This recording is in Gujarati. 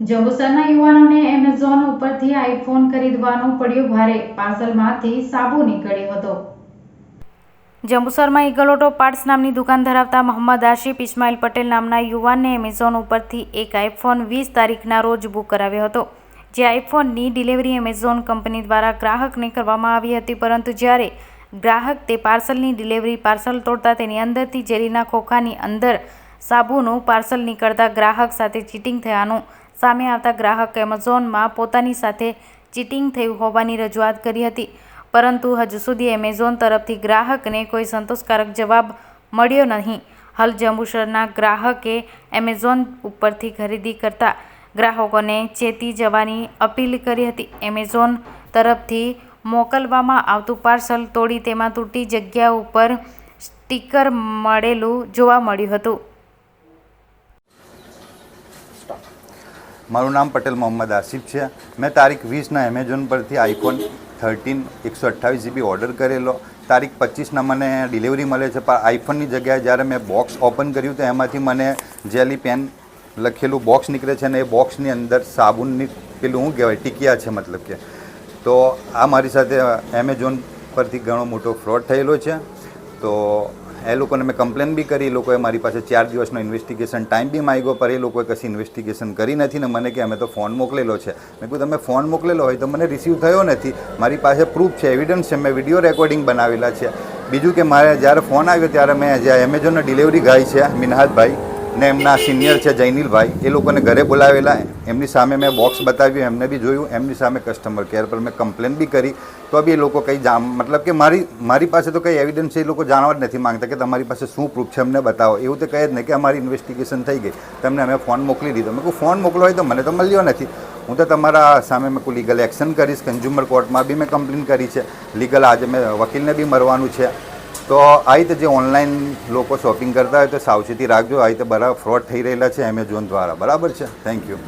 જંબુસરના યુવાનોને એમેઝોન ઉપરથી આઈફોન ખરીદવાનો પડ્યો ભારે. પાર્સલમાંથી સાબુ નીકળ્યો હતો. જંબુસરમાં ઇગલોટો પાર્ટ્સ નામની દુકાન ધરાવતા મોહમ્મદ આશિફ ઇસ્માઇલ પટેલ નામના યુવાનને એમેઝોન ઉપરથી એક આઈફોન વીસ તારીખના રોજ બુક કરાવ્યો હતો. જે આઈફોનની ડિલિવરી એમેઝોન કંપની દ્વારા ગ્રાહકને કરવામાં આવી હતી, પરંતુ જ્યારે ગ્રાહક તે પાર્સલની ડિલિવરી પાર્સલ તોડતા તેની અંદરથી ઝેરીના ખોખાની અંદર સાબુનું પાર્સલ નીકળતા ગ્રાહક સાથે ચીટિંગ થયાનું સામે આવતા ગ્રાહક એમેઝોનમાં પોતાની સાથે ચીટિંગ થયું હોવાની રજૂઆત કરી હતી. પરંતુ હજુ સુધી એમેઝોન તરફથી ગ્રાહકને કોઈ સંતોષકારક જવાબ મળ્યો નહીં. હાલ જંબુસરના ગ્રાહકે એમેઝોન ઉપરથી ખરીદી કરતા ગ્રાહકોને ચેતી જવાની અપીલ કરી હતી. એમેઝોન તરફથી મોકલવામાં આવતું પાર્સલ તોડી તેમાં તૂટી જગ્યા ઉપર સ્ટીકર મળેલું જોવા મળ્યું હતું. મારું નામ પટેલ મોહમ્મદ આસિફ છે. મેં તારીખ વીસના એમેઝોન પરથી આઈફોન થર્ટીન, એકસો અઠ્ઠાવીસ જીબી ઓર્ડર કરેલો. તારીખ પચીસના મને ડિલિવરી મળે છે, પણ આઈફોનની જગ્યાએ જ્યારે મેં બોક્સ ઓપન કર્યું તો એમાંથી મને જેલી પેન લખેલું બોક્સ નીકળે છે અને એ બોક્સની અંદર સાબુનની પેલું શું કહેવાય, ટીકિયા છે મતલબ કે. તો આ મારી સાથે એમેઝોન પરથી ઘણો મોટો ફ્રોડ થયેલો છે. તો એ લોકોને મેં કમ્પ્લેન બી કરી, એ લોકોએ મારી પાસે ચાર દિવસનો ઇન્વેસ્ટિગેશન ટાઈમ બી માંગ્યો પર એ લોકોએ કશી ઇન્વેસ્ટિગેશન કરી નથી ને મને કે અમે તો ફોન મોકલેલો છે. મેં કહ્યું તમે ફોન મોકલેલો હોય તો મને રિસીવ થયો નથી. મારી પાસે પ્રૂફ છે એવિડન્સ છે, મેં વીડિયો રેકોર્ડિંગ બનાવેલા છે. બીજું કે મારે જ્યારે ફોન આવ્યો ત્યારે મેં જે એમેઝોનનો ડિલિવરી ગાય છે મિનહાજભાઈ ને એમના સિનિયર છે જૈનિલભાઈ એ લોકોને ઘરે બોલાવેલા. એમની સામે મેં બોક્સ બતાવ્યું, એમને બી જોયું, એમની સામે કસ્ટમર કેર પર મેં કમ્પ્લેન બી કરી. તો બી એ લોકો કંઈ જામ, મતલબ કે મારી મારી પાસે તો કંઈ એવિડન્સ એ લોકો જાણવા જ નથી માંગતા કે તમારી પાસે શું પ્રૂફ છે અમને બતાવો. એવું તો કહે જ નહીં કે અમારી ઇન્વેસ્ટિગેશન થઈ ગઈ. તમને અમે ફોન મોકલી દીધો. મેં કહું ફોન મોકલો હોય તો મને તો મળ્યો નથી. હું તો તમારા સામે મેં કોઈ લીગલ એક્શન કરીશ. કન્ઝ્યુમર કોર્ટમાં બી મેં કમ્પ્લેન કરી છે. લીગલ આજે મેં વકીલને બી મરવાનું છે. તો આ રીતે જે ઓનલાઈન લોકો શોપિંગ કરતા હોય તો સાવચેતી રાખજો. આ રીતે બરાબર ફ્રોડ થઈ રહેલા છે એમેઝોન દ્વારા. બરાબર છે? Thank you